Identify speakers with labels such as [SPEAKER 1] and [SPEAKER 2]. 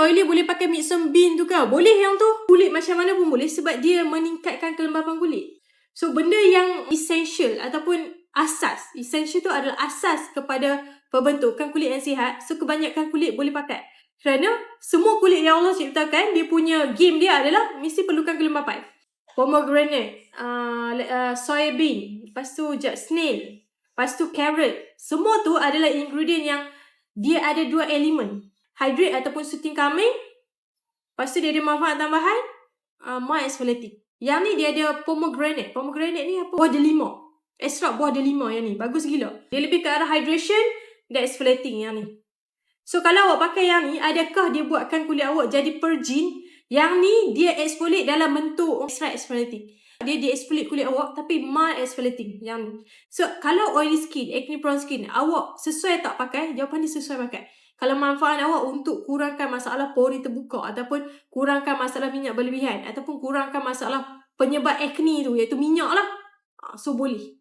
[SPEAKER 1] oily boleh pakai mixon bean tu kau. Boleh yang tu. Kulit macam mana pun boleh sebab dia meningkatkan kelembapan kulit. So benda yang essential ataupun asas. Essential tu adalah asas kepada pembentukan kulit yang sihat. So kebanyakan kulit boleh pakai. Kerana semua kulit yang Allah ciptakan, dia punya game dia adalah mesti perlukan kelembapan. Pomegranate, uh, uh, soya bean, lepas tu jat snail, lepas tu carrot. Semua tu adalah ingredient yang dia ada dua elemen. Hydrate ataupun soothing calming. Lepas tu dia ada manfaat tambahan, uh, mild exfoliating. Yang ni dia ada pomegranate. Pomegranate ni apa? Buah delima. Extract buah delima yang ni. Bagus gila. Dia lebih ke arah hydration dan exfoliating yang ni. So kalau awak pakai yang ni, adakah dia buatkan kulit awak jadi purging? Yang ni dia exfoliate dalam bentuk extra exfoliating. Dia dia exfoliate kulit awak tapi mild exfoliating yang. So kalau oily skin, acne prone skin, awak sesuai tak pakai? Jawapan dia sesuai pakai. Kalau manfaat awak untuk kurangkan masalah pori terbuka ataupun kurangkan masalah minyak berlebihan ataupun kurangkan masalah penyebab acne tu iaitu minyak lah. Ah, so boleh.